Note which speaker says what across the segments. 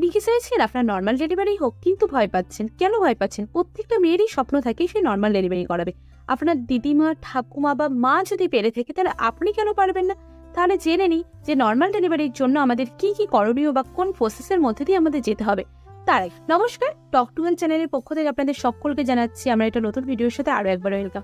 Speaker 1: আপনি চাইছেন আপনার নর্মাল ডেলিভারি হোক, কিন্তু ভয় পাচ্ছেন। কেন ভয় পাচ্ছেন? প্রত্যেকটা মেয়েরই স্বপ্ন থাকে সে নর্মাল ডেলিভারি করাবে। আপনার দিদিমা, ঠাকুমা বা মা যদি পেরে থাকে, তাহলে আপনি কেন পারবেন না? তাহলে জেনে নিই যে নর্মাল ডেলিভারির জন্য আমাদের কি কি করণীয় বা কোন প্রসেসের মধ্যে দিয়ে আমাদের যেতে হবে। তার নমস্কার টক টু চ্যানেলের পক্ষ থেকে আপনাদের সকলকে জানাচ্ছি, আমরা একটা নতুন ভিডিওর সাথে আরও একবার ওয়েলকাম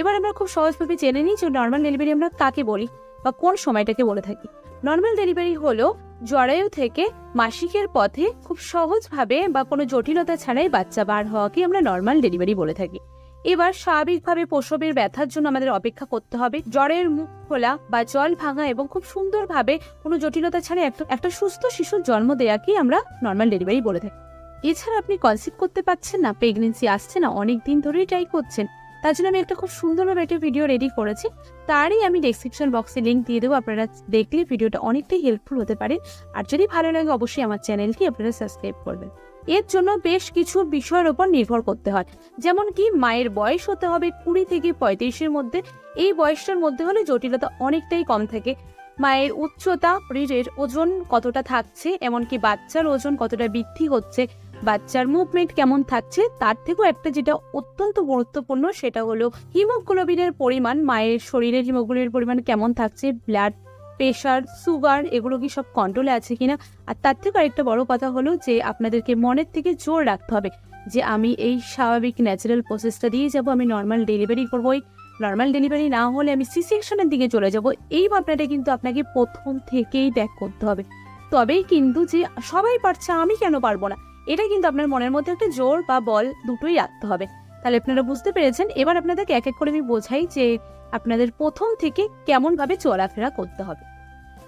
Speaker 1: এবার আমরা খুব সহজভাবে জেনে নিই যে নর্মাল ডেলিভারি আমরা কাকে বলি। বা কোন সময়টাকে বলে থাকি। নর্মাল ডেলিভারি হলো জরায়ু থেকে মাসিকের পথে খুব সহজভাবে বা কোনো জটিলতা ছাড়াই বাচ্চা বার হওয়াকে আমরা নর্মাল ডেলিভারি বলে থাকি। এবার স্বাভাবিকভাবে প্রসবের ব্যথার জন্য আমাদের অপেক্ষা করতে হবে। জ্বরের মুখ খোলা বা জল ভাঙা এবং খুব সুন্দরভাবে কোনো জটিলতা ছাড়াই একটা সুস্থ শিশুর জন্ম দেওয়াকেই আমরা নর্মাল ডেলিভারি বলে থাকি। এছাড়া আপনি কনসিভ করতে পারছেন না প্রেগনেন্সি আসছে না, অনেক দিন ধরেই ট্রাই করছেন। তার জন্য আমি একটা খুব সুন্দরভাবে একটা ভিডিও রেডি করেছি। তারই আমি ডেসক্রিপশন বক্সে লিঙ্ক দিয়ে দেবো, আপনারা দেখলে ভিডিওটা অনেকটাই হেল্পফুল হতে পারে। আর যদি ভালো লাগে, অবশ্যই আমার চ্যানেলটি আপনারা সাবস্ক্রাইব করবেন। এর জন্য বেশ কিছু বিষয়ের ওপর নির্ভর করতে হয়। যেমন কি, মায়ের বয়স হতে হবে কুড়ি থেকে পঁয়ত্রিশের মধ্যে। এই বয়সটার মধ্যে হলে জটিলতা অনেকটাই কম থাকে। মায়ের উচ্চতা, শরীরের ওজন কতটা থাকছে, এমনকি বাচ্চার ওজন কতটা বৃদ্ধি হচ্ছে বাচ্চার মুভমেন্ট কেমন থাকছে, তার থেকেও একটা যেটা অত্যন্ত গুরুত্বপূর্ণ সেটা হলো হিমোগ্লোবিনের পরিমাণ, মায়ের শরীরের হিমোগ্লোবিনের পরিমাণ কেমন থাকছে ব্লাড প্রেশার সুগার এগুলো কি সব কন্ট্রোলে আছে কিনা? আর তার থেকে আরেকটা বড় কথা হলো যে আপনাদেরকে মনের থেকে জোর রাখতে হবে যে আমি এই স্বাভাবিক ন্যাচারাল প্রসেসটা দিয়ে যাব, আমি নর্মাল ডেলিভারি করবোই। নর্মাল ডেলিভারি না হলে আমি সি সেকশনের দিকে চলে যাব, এই ভাবনাটা কিন্তু আপনাকে প্রথম থেকেই ত্যাগ করতে হবে। তবেই কিন্তু যে সবাই পারছে, আমি কেন পারব না? এটা কিন্তু আপনার মনের মধ্যে একটা জোর বা বল দুটোই রাখতে হবে। তাহলে আপনারা বুঝতে পেরেছেন, এবার আপনাদেরকে এক এক করে আমি বোঝাই যে আপনাদের প্রথম থেকে কেমনভাবে চলাফেরা করতে হবে।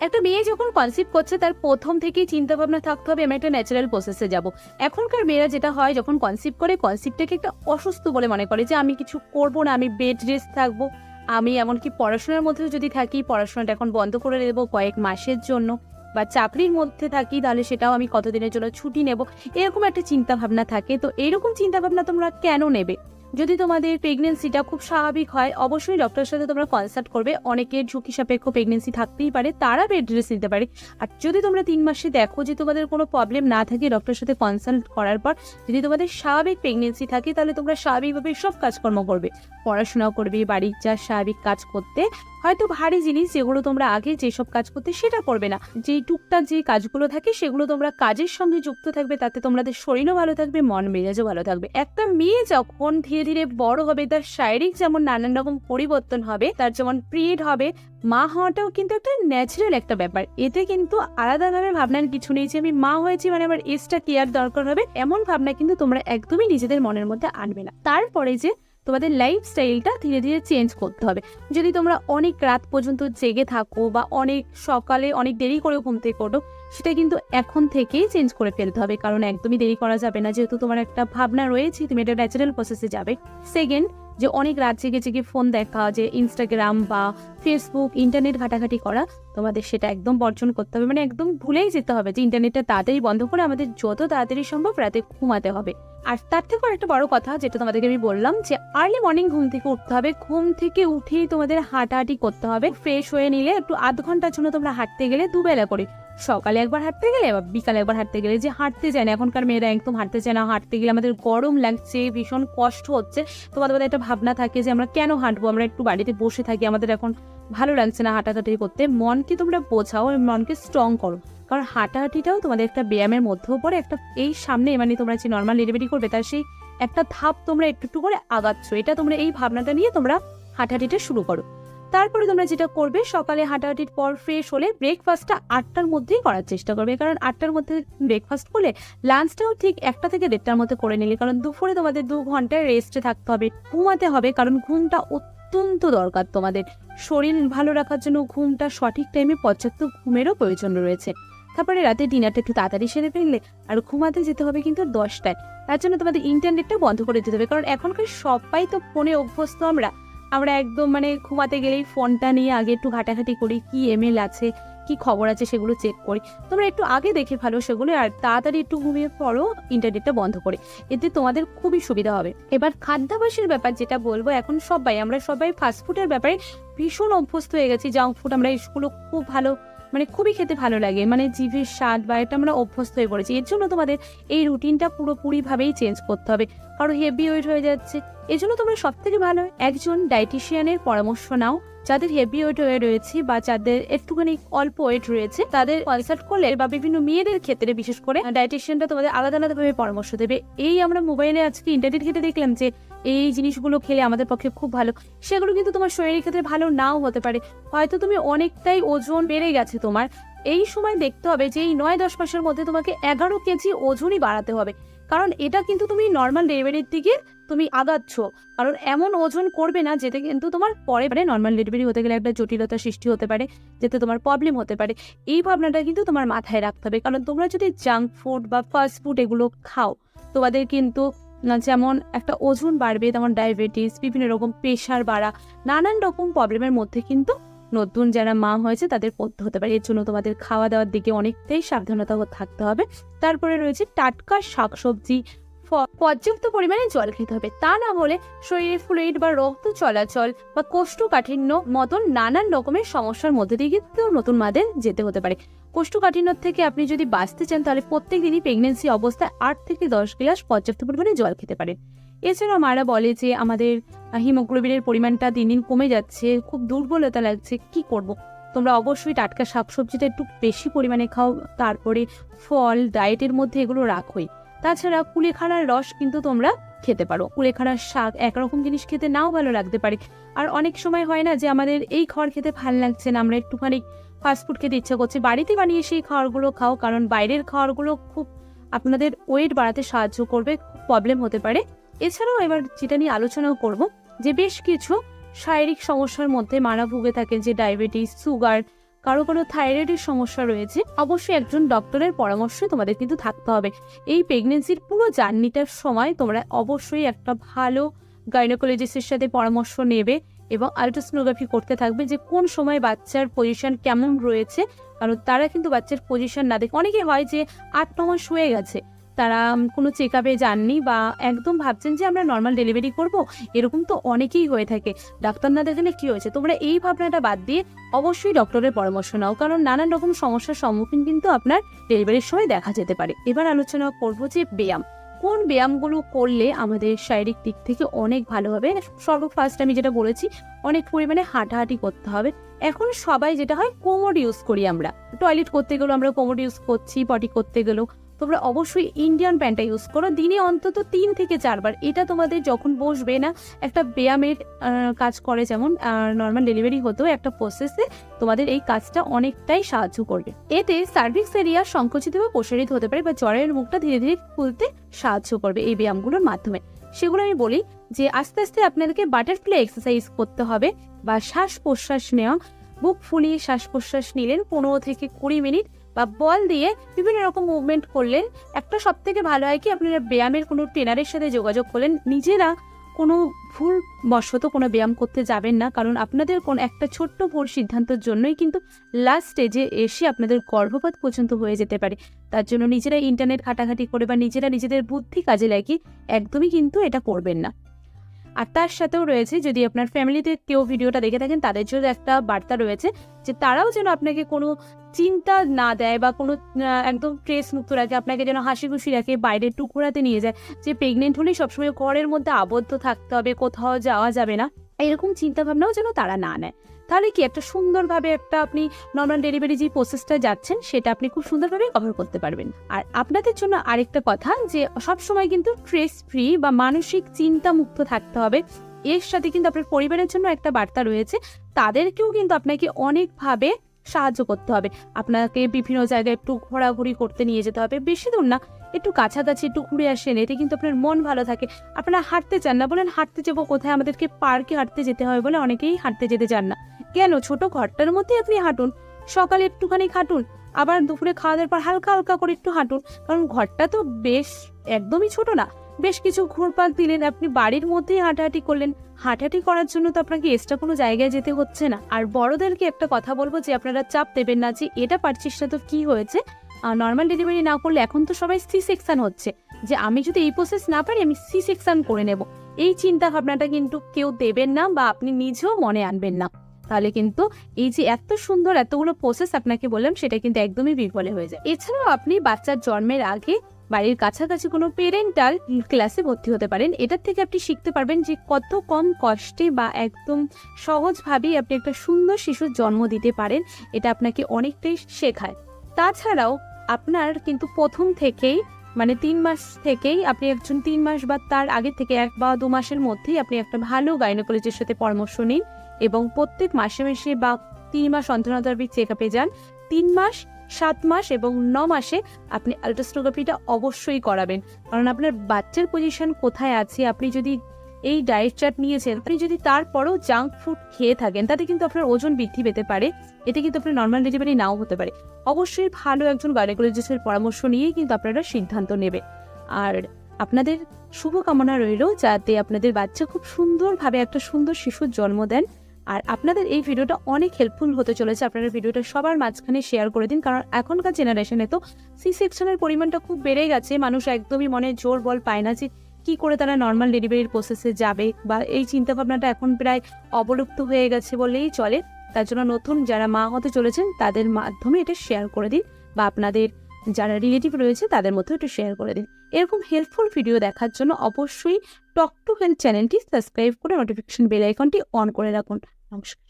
Speaker 1: একটা মেয়ে যখন কনসিভ করছে, তার প্রথম থেকেই চিন্তা ভাবনা থাকতে হবে, আমি একটা ন্যাচারাল প্রসেসে যাব। এখনকার মেয়েরা যেটা হয়, যখন কনসিভ করে কনসিভটাকে একটা অসুস্থ বলে মনে করে যে, আমি কিছু করব না, আমি বেড রেস্ট থাকব। আমি এমনকি পড়াশোনার মধ্যেও যদি থাকি, পড়াশোনাটা এখন বন্ধ করে দেবো কয়েক মাসের জন্য। বা চাকরির মধ্যে থাকি, তাহলে সেটাও আমি কতদিনের জন্য ছুটি নেব? এরকম একটা চিন্তা ভাবনা থাকে। তো এরকম চিন্তা ভাবনা তোমরা কেন নেবে? যদি তোমাদের প্রেগনেন্সিটা খুব স্বাভাবিক হয়, অবশ্যই ডক্টরের সাথে তোমরা কনসাল্ট করবে। অনেকের ঝুঁকি সাপেক্ষ প্রেগনেন্সি থাকতেই পারে, তারা বেড রেস্ট নিতে পারে। আর যদি তোমরা তিন মাসে দেখো যে তোমাদের কোনো প্রবলেম না থাকে ডক্টরের সাথে কনসাল্ট করার পর, যদি তোমাদের স্বাভাবিক প্রেগনেন্সি থাকে, তাহলে তোমরা স্বাভাবিকভাবে সব কাজকর্ম করবে। পড়াশোনাও করবে, বাড়ির যা স্বাভাবিক কাজ করতে। হয়তো ভারী জিনিস যেগুলো তোমরা আগে যেসব কাজ করতে সেটা করবে না। যেই টুকটাক যে কাজগুলো থাকে সেগুলো তোমরা কাজের সঙ্গে যুক্ত থাকবে, তাতে তোমাদের শরীরও ভালো থাকবে, মন মেজাজও ভালো থাকবে। একটা মেয়ে যখন ধীরে ধীরে বড় হবে, তার শারীরিক যেমন নানান রকম পরিবর্তন হবে, তার যেমন পিরিয়ড হবে, মা হওয়াটাও কিন্তু একটা ন্যাচারাল একটা ব্যাপার। এতে কিন্তু আলাদাভাবে ভাবনার কিছু নেই যে আমি মা হয়েছি মানে আমার এজটা কেয়ার দরকার হবে, এমন ভাবনা কিন্তু তোমরা একদমই নিজেদের মনের মধ্যে আনবে না। তারপরে যে তোমাদের লাইফস্টাইলটা ধীরে ধীরে চেঞ্জ করতে হবে। যদি তোমরা অনেক রাত পর্যন্ত জেগে থাকো বা অনেক সকালে অনেক দেরি করে ঘুম থেকে করো সেটা কিন্তু এখন থেকেই চেঞ্জ করে ফেলতে হবে। কারণ একদমই দেরি করা যাবে না। যেহেতু তোমার একটা ভাবনা রয়েছে, তুমি এটা ন্যাচারাল প্রসেসে যাবে। সেকেন্ড যে অনেক রাত জেগে জেগে ফোন দেখা, যে ইনস্টাগ্রাম বা ফেসবুক ইন্টারনেট ঘাটাঘাটি করা, তোমাদের সেটা একদম বর্জন করতে হবে। মানে একদম ভুলেই যেতে হবে যে ইন্টারনেটটা তাড়াতাড়ি বন্ধ করে আমাদের যত তাড়াতাড়ি সম্ভব রাতে ঘুমাতে হবে। আর তার থেকেও একটা বড় কথা যেটা তোমাদেরকে আমি বললাম যে আর্লি মর্নিং ঘুম থেকে উঠতে হবে। ঘুম থেকে উঠেই তোমাদের হাঁটাহাঁটি করতে হবে। ফ্রেশ হয়ে নিলে একটু আধ ঘণ্টার জন্য তোমরা হাঁটতে গেলে দুবেলা করে। সকালে একবার হাঁটতে গেলে বা বিকালে একবার হাঁটতে গেলে যে হাঁটতে চায় না, এখনকার মেয়েরা একদম হাঁটতে চায় না, হাঁটতে গেলে আমাদের গরম লাগছে, ভীষণ কষ্ট হচ্ছে। তোমাদের মধ্যে একটা ভাবনা থাকে যে আমরা কেন হাঁটবো? আমরা একটু বাড়িতে বসে থাকি, আমাদের এখন ভালো লাগছে না হাঁটাহাঁটি করতে। মনকে তোমরা বোঝাও মনকে স্ট্রং করো। কারণ হাঁটাহাঁটিটাও তোমাদের একটা ব্যায়ামের মধ্যেও পড়ে, একটা এই সামনে মানে তোমরা যে নর্মাল ডেলিভারি করবে, তার সেই একটা ধাপ তোমরা একটু একটু করে আগাচ্ছ। এটা তোমরা এই ভাবনাটা নিয়ে তোমরা হাঁটাহাঁটিটা শুরু করো। তারপরে তোমরা যেটা করবে, সকালে হাঁটাহাঁটির পর ফ্রেশ হলে ব্রেকফাস্টটা আটটার মধ্যেই করার চেষ্টা করবে। কারণ আটটার মধ্যে ব্রেকফাস্ট করলে লাঞ্চটাও ঠিক একটা থেকে দেড়টার মধ্যে করে নিলে। কারণ দুপুরে তোমাদের দু ঘন্টায় রেস্টে থাকতে হবে, ঘুমাতে হবে। কারণ ঘুমটা অত্যন্ত দরকার তোমাদের। শরীর ভালো রাখার জন্য ঘুমটা সঠিক টাইমে পর্যাপ্ত ঘুমেরও প্রয়োজন রয়েছে। তারপরে রাতে ডিনারটা একটু তাড়াতাড়ি সেরে ফেললে আর ঘুমাতে যেতে হবে কিন্তু দশটায়। তার জন্য তোমাদের ইন্টারনেটটা বন্ধ করে দিতে হবে। কারণ এখনকার সবাই তো ফোনে অভ্যস্ত আমরা। আমরা একদম মানে ঘুমাতে গেলেই ফোনটা নিয়ে আগে একটু ঘাটাঘাটি করি, কি এমেল আছে, কি খবর আছে সেগুলো চেক করি। তোমরা একটু আগে দেখে ফেলো সেগুলো আর তাড়াতাড়ি একটু ঘুমিয়ে পড়ো ইন্টারনেটটা বন্ধ করে। এতে তোমাদের খুবই সুবিধা হবে। এবার খাদ্যাভ্যাসের ব্যাপার যেটা বলব, এখন সবাই, আমরা সবাই ফাস্টফুডের ব্যাপারে ভীষণ অভ্যস্ত হয়ে গেছি। জাঙ্ক ফুড আমরা এগুলো খুব ভালো মানে খুবই খেতে ভালো লাগে। মানে জিভের স্বাদ বা এটা আমরা অভ্যস্ত হয়ে পড়েছি। এর জন্য তোমাদের এই রুটিনটা পুরোপুরিভাবেই চেঞ্জ করতে হবে। কারও হেভি ওয়েট হয়ে যাচ্ছে এজন্য জন্য তোমরা সব থেকে ভালো একজন ডায়েটিশিয়ানের পরামর্শ নাও। যাদের হেভি ওয়েট হয়ে রয়েছে বা যাদের একটুখানি অল্প ওয়েট রয়েছে, তাদের কনসাল্ট করলে বা বিভিন্ন মেয়েদের ক্ষেত্রে, বিশেষ করে ডায়েটিশিয়ানটা তোমাদের আলাদা আলাদাভাবে পরামর্শ দেবে। এই আমরা মোবাইলে আজকে ইন্টারনেট ঘেটে দেখলাম যে, এই জিনিসগুলো খেলে আমাদের পক্ষে খুব ভালো। সেগুলো কিন্তু তোমার শরীরের ক্ষেত্রে ভালো নাও হতে পারে। হয়তো তুমি অনেকটাই ওজন বেড়ে গেছে তোমার। এই সময় দেখতে হবে যে, এই নয় দশ মাসের মধ্যে তোমাকে এগারো কেজি ওজনই বাড়াতে হবে। কারণ এটা কিন্তু তুমি নর্মাল ডেলিভারির দিকে তুমি আগাচ্ছ। কারণ এমন ওজন করবে না যেতে কিন্তু তোমার পরে পরে নর্মাল ডেলিভারি হতে গেলে একটা জটিলতা সৃষ্টি হতে পারে, যেতে তোমার প্রবলেম হতে পারে। এই ভাবনাটা কিন্তু তোমার মাথায় রাখতে হবে। কারণ তোমরা যদি জাঙ্ক ফুড বা ফাস্ট ফুড এগুলো খাও, তোমাদের কিন্তু যেমন একটা ওজন বাড়বে তেমন ডায়াবেটিস বিভিন্ন রকম প্রেশার বাড়া, নানান রকম প্রবলেমের মধ্যে কিন্তু নতুন যারা মা হয়েছে তাদের পড়তে হতে পারে। এর জন্য তোমাদের খাওয়া দাওয়ার দিকে অনেকটাই সাবধানতা থাকতে হবে। তারপরে রয়েছে টাটকা শাকসবজি। পর্যাপ্ত পরিমাণে জল খেতে হবে। তা না হলে শরীরে ফ্লুইড বা রক্ত চলাচল বা কোষ্ঠকাঠিন্য মতন নানান রকমের সমস্যার মধ্যে দিয়ে কিন্তু নতুন মাদের যেতে হতে পারে। কোষ্ঠকাঠিন্য থেকে আপনি যদি বাঁচতে চান তাহলে প্রত্যেক দিনই প্রেগনেন্সি অবস্থায় আট থেকে দশ গ্লাস পর্যাপ্ত পরিমাণে জল খেতে পারেন। এছাড়াও মারা বলে যে আমাদের হিমোগ্লোবিনের পরিমাণটা দিন দিন কমে যাচ্ছে, খুব দুর্বলতা লাগছে, কি করব। তোমরা অবশ্যই টাটকা শাকসবজিটা একটু বেশি পরিমাণে খাও, তারপরে ফল ডায়েটের মধ্যে এগুলো রাখোই। তাছাড়া কুলেখাড়ার রস কিন্তু তোমরা খেতে পারো। কুলেখাড়ার শাক একরকম জিনিস খেতে নাও ভালো লাগতে পারে। আর অনেক সময় হয় না যে আমাদের এই খাবার খেতে ভালো লাগছে না, আমরা একটুখানি ফাস্টফুড খেতে ইচ্ছা করছে। বাড়িতে বানিয়ে সেই খাবারগুলো খাও, কারণ বাইরের খাবারগুলো খুব আপনাদের ওয়েট বাড়াতে সাহায্য করবে প্রবলেম হতে পারে। এছাড়াও এবার যেটা নিয়ে আলোচনাও করব, যে বেশ কিছু শারীরিক সমস্যার মধ্যে মারা ভুগে থাকে, যে ডায়াবেটিস, সুগার, কারও কোনো থাইরয়েডের সমস্যা রয়েছে, অবশ্যই একজন ডক্টরের পরামর্শ তোমাদের কিন্তু থাকতে হবে। এই প্রেগনেন্সির পুরো জার্নিটার সময় তোমরা অবশ্যই একটা ভালো গাইনোকোলজিস্টের সাথে পরামর্শ নেবে এবং আলট্রাসোনোগ্রাফি করতে থাকবে যে কোন সময় বাচ্চার পজিশন কেমন রয়েছে, কারণ তারা কিন্তু বাচ্চার পজিশন না দেখে, অনেকে হয় যে আট, ন মাস হয়ে গেছে তারা কোনো চেক আপে যাননি বা একদম ভাবছেন যে আমরা নর্মাল ডেলিভারি করব, এরকম তো অনেকেই হয়ে থাকে। ডাক্তার না দেখালে কী হয়েছে? তোমরা এই ভাবনাটা বাদ দিয়ে অবশ্যই ডক্টরের পরামর্শ নাও, কারণ নানান রকম সমস্যার সম্মুখীন কিন্তু আপনার ডেলিভারির সময় দেখা যেতে পারে। এবার আলোচনা করব যে ব্যায়াম। কোন ব্যায়ামগুলো করলে আমাদের শারীরিক দিক থেকে অনেক ভালো হবে? সর্বফার্স্ট আমি যেটা বলেছি, অনেক পরিমাণে হাঁটাহাঁটি করতে হবে। এখন সবাই যেটা হয় কোমর ইউজ করি আমরা। টয়লেট করতে গেলেও আমরা কোমর ইউজ করছি পটি করতে গেলেও। তোমরা অবশ্যই ইন্ডিয়ান প্যান্টটা ইউজ করো। দিনে অন্তত তিন থেকে চারবার। এটা তোমাদের যখন বসবে না, একটা ব্যায়ামের কাজ করে যেমন নর্মাল ডেলিভারি হতেও একটা প্রসেসে তোমাদের এই কাজটা অনেকটাই সাহায্য করবে। এতে সার্ভিক্স এরিয়া সংকুচিত বা প্রসারিত হতে পারে বা জ্বরের মুখটা ধীরে ধীরে খুলতে সাহায্য করবে এই ব্যায়ামগুলোর মাধ্যমে। সেগুলো আমি বলি যে আস্তে আস্তে আপনাদেরকে বাটারফ্লাই এক্সারসাইজ করতে হবে বা শ্বাস প্রশ্বাস নেওয়া, বুক ফুলিয়ে শ্বাস প্রশ্বাস নিলেন পনেরো থেকে কুড়ি মিনিট। বা বল দিয়ে বিভিন্ন রকম মুভমেন্ট করলেন। একটা সব থেকে ভালো হয় কি আপনারা ব্যায়ামের কোনো ট্রেনারের সাথে যোগাযোগ করলেন, নিজেরা কোনো ভুল বশত কোনো ব্যায়াম করতে যাবেন না। কারণ আপনাদের কোন একটা ছোট্ট ভুল সিদ্ধান্তের জন্যই কিন্তু লাস্ট স্টেজে এসে আপনাদের গর্ভপাত পর্যন্ত হয়ে যেতে পারে। তার জন্য নিজেরা ইন্টারনেট ঘাটাঘাটি করে বা নিজেরা নিজেদের বুদ্ধি কাজে লাগিয়ে একদমই কিন্তু এটা করবেন না। আর তার সাথেও রয়েছে, যদি আপনার ফ্যামিলিতে কেউ ভিডিওটা দেখে থাকেন, তাদের জন্য একটা বার্তা রয়েছে যে তারাও যেন আপনাকে কোনো চিন্তা না দেয় বা কোনো একদম স্ট্রেস মুক্ত রাখে, আপনাকে যেন হাসি খুশি রাখে বাইরে টুকরাতে নিয়ে যায়, যে প্রেগনেন্ট হলেই সবসময় ঘরের মধ্যে আবদ্ধ থাকতে হবে, কোথাও যাওয়া যাবে না, এরকম চিন্তাভাবনাও যেন তারা না নেয়। তাহলে কি একটা সুন্দরভাবে একটা আপনি নর্মাল ডেলিভারি যে প্রসেসটা যাচ্ছেন, সেটা আপনি খুব সুন্দরভাবে কভার করতে পারবেন। আর আপনাদের জন্য আরেকটা কথা যে সব সময় কিন্তু স্ট্রেস ফ্রি বা মানসিক চিন্তা মুক্ত থাকতে হবে। এর সাথে কিন্তু আপনার পরিবারের জন্য একটা বার্তা রয়েছে, তাদেরকেও কিন্তু আপনাকে অনেকভাবে সাহায্য করতে হবে। আপনাকে বিভিন্ন জায়গায় একটু ঘোরাঘুরি করতে নিয়ে যেতে হবে। বেশি দূর না, একটু কাছাকাছি একটু ঘুরে আসেন, এতে কিন্তু আপনার মন ভালো থাকে। আপনারা হাঁটতে চান না, বলেন হাঁটতে যাব কোথায়? আমাদেরকে পার্কে হাঁটতে যেতে হয় বলে অনেকেই হাঁটতে যেতে চান না। কেন? ছোট ঘরটার মধ্যে আপনি হাঁটুন। সকালে একটুখানি হাঁটুন আবার দুপুরে খাওয়া দাওয়ার পর হালকা হালকা করে একটু হাঁটুন। কারণ ঘরটা তো বেশ, একদমই ছোট না। বেশ কিছু ঘুরপাক দিলেন, আপনি বাড়ির মধ্যেই হাঁটাহাঁটি করলেন। হাঁটাহাঁটি করার জন্য তো আপনাকে এক্সট্রা কোনো জায়গায় যেতে হচ্ছে না। আর বড়দেরকে একটা কথা বলব, যে আপনারা চাপ দেবেন না, যে এটা পারছিস না তো কি হয়েছে? নর্মাল ডেলিভারি না করলে এখন তো সবাই সি সেকশন হচ্ছে। যে আমি যদি এই প্রসেস না পারি, আমি সি সেকশন করে নেব। এই চিন্তা ভাবনাটা কিন্তু কেউ দেবেন না বা আপনি নিজেও মনে আনবেন না। তাহলে কিন্তু এই যে এত সুন্দর এতগুলো প্রসেস আপনাকে বললাম, সেটা কিন্তু একদমই বিফলে হয়ে যায়। এছাড়াও আপনি বাচ্চার জন্মের আগে বাড়ির কাছাকাছি কোনো পেরেন্টাল ক্লাসে ভর্তি হতে পারেন। এটার থেকে আপনি শিখতে পারবেন যে কত কম কষ্টে বা একদম সহজভাবেই আপনি একটা সুন্দর শিশুর জন্ম দিতে পারেন, এটা আপনাকে অনেকটাই শেখায়। তাছাড়াও আপনার কিন্তু প্রথম থেকেই মানে তিন মাস থেকেই আপনি একজন তিন মাস বা তার আগে থেকে এক বা দু মাসের মধ্যেই আপনি একটা ভালো গাইনোকোলজিস্টের সাথে পরামর্শ নিন। এবং প্রত্যেক মাসে মাসে বা তিন মাস অন্তর অন্তর চেক আপে যান। তিন মাস, সাত মাস এবং ন মাসে আপনি আলট্রাসোনোগ্রাফিটা অবশ্যই করাবেন। কারণ আপনার বাচ্চার পজিশন কোথায় আছে, আপনি যদি এই ডায়েট চার্ট নিয়েছেন, আপনি যদি তারপরেও জাঙ্ক ফুড খেয়ে থাকেন, তাতে কিন্তু আপনার ওজন বৃদ্ধি পেতে পারে। এতে কিন্তু আপনার নর্মাল ডেলিভারি নাও হতে পারে। অবশ্যই ভালো একজন গাইনোকোলজিস্টের পরামর্শ নিয়েই কিন্তু আপনারা সিদ্ধান্ত নেবে আর আপনাদের শুভকামনা রইল যাতে আপনাদের বাচ্চা খুব সুন্দরভাবে একটা সুন্দর শিশুর জন্ম দেন। আর আপনাদের এই ভিডিওটা অনেক হেল্পফুল হতে চলেছে। আপনারা ভিডিওটা সবার মাঝখানে শেয়ার করে দিন, কারণ এখনকার জেনারেশনে তো সি সেকশনের পরিমাণটা খুব বেড়ে গেছে। মানুষ একদমই মনে জোর বল পায় না যে কী করে তারা নর্মাল ডেলিভারির প্রসেসে যাবে বা এই চিন্তাভাবনাটা এখন প্রায় অবলুপ্ত হয়ে গেছে বলেই চলে। তার জন্য নতুন যারা মা হতে চলেছেন, তাদের মাধ্যমে এটা শেয়ার করে দিন বা আপনাদের যারা রিলেটিভ রয়েছে, তাদের মধ্যে একটু শেয়ার করে দিন। এরকম হেল্পফুল ভিডিও দেখার জন্য অবশ্যই টক টু হেলথ চ্যানেলটি সাবস্ক্রাইব করে নোটিফিকেশন বেল আইকনটি অন করে রাখুন। নমস্কার।